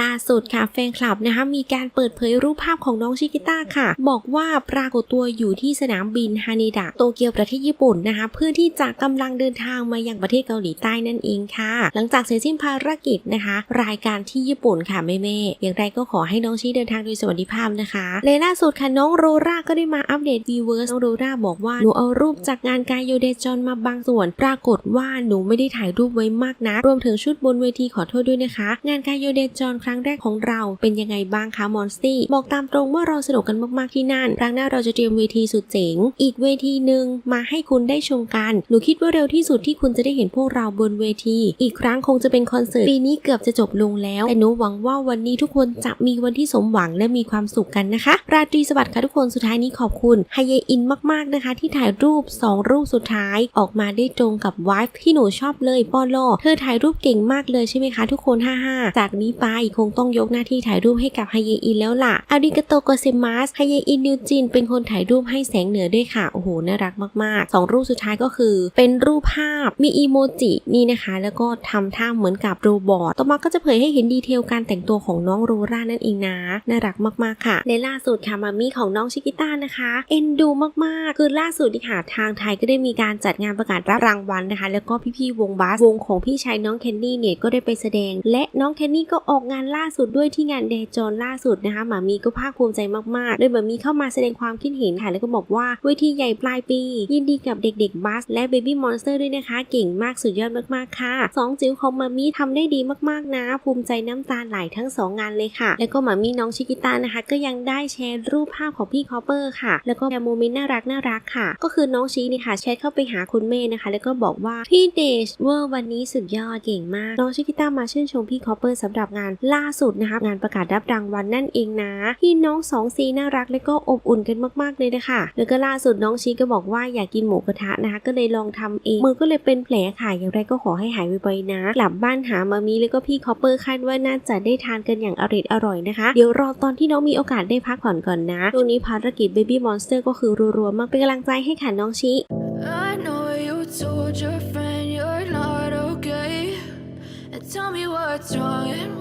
ล่าสุดค่ะแฟนคลับนะคะมีการเปิดเผยรูปภาพของน้องชิกิต้าค่ะ บอกว่าปรากฏตัวอยู่ที่สนามบินฮานิดะโตเกียวประเทศญี่ปุ่นนะคะ เพื่อที่จะกำลังเดินทางมายังประเทศเกาหลีใต้นั่นเองค่ะ หลังจากเสร็จสิ้นภารกิจนะคะ รายการที่ญี่ปุ่นค่ะแม่ๆอย่างไรก็ขอให้น้องชิเดินทางโดยสวัสดิภาพนะคะและล่าสุดค่ะน้องโรราก็ได้มาอัปเดตวีเวิร์สน้องโรราบอกว่าหนูเอารูปจากงานกายโยเดจอนมาบางส่วน ปรากฏว่าหนูไม่ได้ถ่ายรูปไว้มากนะรวมถึงชุดบนเวทีขอโทษด้วยนะคะ งานกายโยเดจอนครั้งแรกของเราเป็นยังไงบ้างคะมอนสตี้บอกตามตรงว่าเราสนุกกันมากๆที่นั่น ครั้งหน้าเราจะเตรียมเวทีสุดเจ๋ง อีกเวทีหนึ่งมาให้คุณได้ชมกัน หนูคิดว่าเร็วที่สุดที่คุณจะได้เห็นพวกเราบนเวที อีกครั้งคงจะเป็นคอนเสิร์ตปีนี้เกือบจะจบลงแล้ว แต่หนูหวังว่าวันนี้ทุกคนจะมีวันที่สมหวังและมีความสุขกันนะคะ ราตรีสวัสดิ์ค่ะทุกคนสุดท้ายนี้ขอบคุณไฮเยอินมากๆนะคะ ที่ถ่ายรูป 2 รูปสุดท้ายออกมาได้ตรงกับวายที่หนูชอบเลยปอโลเธอถ่ายรูปเก่งมากเลยใช่ไหมคะทุกคน 55 จากนี้ไปคงต้องยกหน้าที่ถ่ายรูปให้กับไฮเยอินแล้วล่ะอาริกาโตโกเซมัสไฮเยอินนิวจินเป็นคนถ่ายรูปให้แสงเหนือด้วยค่ะ โอ้โห น่ารักมากๆสองรูปสุดท้ายก็คือ เป็นรูปภาพมีอีโมจินี่นะคะ แล้วก็ทำท่าเหมือนกับโรบอทต่อมาก็จะเผยให้เห็นดีเทลการแต่งตัวของน้องโรรานั่นเองนะ น่ารักมากๆค่ะและล่าสุดค่ะมามีของน้องชิกิต้านะคะเอ็นดูมากๆ คือล่าสุดนี่ค่ะทางไทยก็ได้มีการจัดงานประกาศรับรางวัลนะคะ แล้วก็พี่ๆวงบาสวงของพี่ชายน้องเคนนี่เนี่ยก็ได้ไปแสดง และน้องเคนนี่ก็ออกงานล่าสุดด้วยที่งานเดจอนล่าสุดนะคะหมามีก็ภาคภูมิใจมากๆ โดยหมามีเข้ามาแสดงความคิดเห็นค่ะ แล้วก็บอกว่าเวทีใหญ่ปลายปี ยินดีกับเด็กๆบัสและเบบี้มอนสเตอร์ด้วยนะคะ เก่งมากสุดยอดมากๆค่ะสองจิ๋วของหมามีทำได้ดีมากๆนะ ภูมิใจน้ำตาไหลทั้งสองงานเลยค่ะ แล้วก็หมามีน้องชิกิตานะคะ ก็ยังได้แชร์รูปภาพของพี่คอปเปอร์ค่ะ แล้วก็แชร์โมเมนต์น่ารักน่ารักค่ะ ก็คือน้องชีนี่ค่ะแชทเข้าไปหาคุณเมย์นะคะ แล้วก็บอกว่าพี่เดชเวอร์วันนี้สุดยอดเก่งมาก น้องชิกิตามาชื่นชมพี่คอปเปอร์สำหรับงานล่าสุดนะคะงานประกาศรับรางวัลนั่นเองนะพี่น้องสองซีน่ารักและก็อบอุ่นกันมากๆเลยนะคะแล้วก็ล่าสุดน้องชีก็บอกว่าอยากกินหมูกระทะนะคะก็เลยลองทำเองมือก็เลยเป็นแผลค่ะอย่างไรก็ขอให้หายไวๆนะกลับบ้านหามามีแล้วก็พี่คอปเปอร์คาดว่าน่าจะได้ทานกันอย่างอร่อยอร่อยนะคะ เดี๋ยวรอตอนที่น้องมีโอกาสได้พักผ่อนก่อนนะช่วงนี้ภารกิจ Baby Monster ก็คือรัวๆมากเป็นกำลังใจให้ค่ะน้องชิ I know you told your friend you're not okay. And tell me what's wrong and.